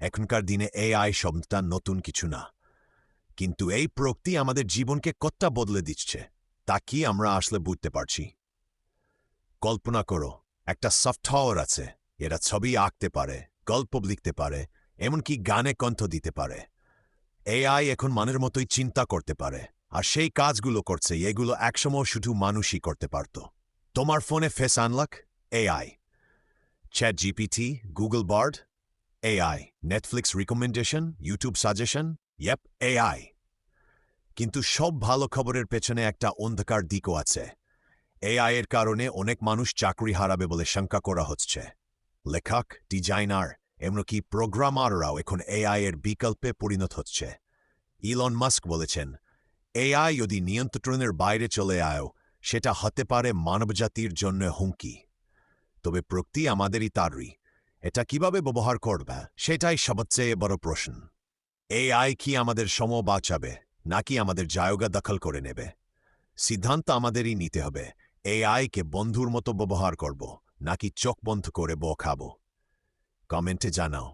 এখনকার দিনে এআই শব্দটা নতুন কিছু না। কিন্তু এই প্রক্তি আমাদের জীবনকে কতটা বদলে দিচ্ছে, তা কি আমরা আসলে বুঝতে পারছি? কল্পনা করো, একটা সফটওয়্যার আছে, এরা ছবি আঁকতে পারে, গল্প লিখতে পারে, এমনকি গানে কণ্ঠ দিতে পারে। এআই এখন মানের মতোই চিন্তা করতে পারে, আর সেই কাজগুলো করছে, এগুলো একসময় শুধু মানুষই করতে পারত। তোমার ফোনে face unlock? AI ChatGPT Google Bard AI Netflix recommendation YouTube suggestion yep AI কিন্তু সব ভালো খবরের পেছনে একটা অন্ধকার দিকও আছে। এআই এর কারণে অনেক মানুষ চাকরি হারাবে বলে শঙ্কা করা হচ্ছে। লেখক, ডিজাইনার, এমনকি প্রোগ্রামাররাও এখন এআই এর বিকল্পে পরিণত হচ্ছে। ইলন মাস্ক বলেছেন এআই যদি নিয়ন্ত্রণের বাইরে চলে আয়ও, সেটা হতে পারে মানবজাতির জন্য হুমকি। তবে প্রকৃতি আমাদেরই তারই। এটা কীভাবে ব্যবহার করবে? সেটাই সবচেয়ে বড় প্রশ্ন। এআই কি আমাদের সম বাঁচাবে, নাকি আমাদের জায়গা দখল করে নেবে? সিদ্ধান্ত আমাদেরই নিতে হবে। এআইকে বন্ধুর মতো ব্যবহার করব, নাকি চোখ বন্ধ করে ব খাব কমেন্টে জানাও।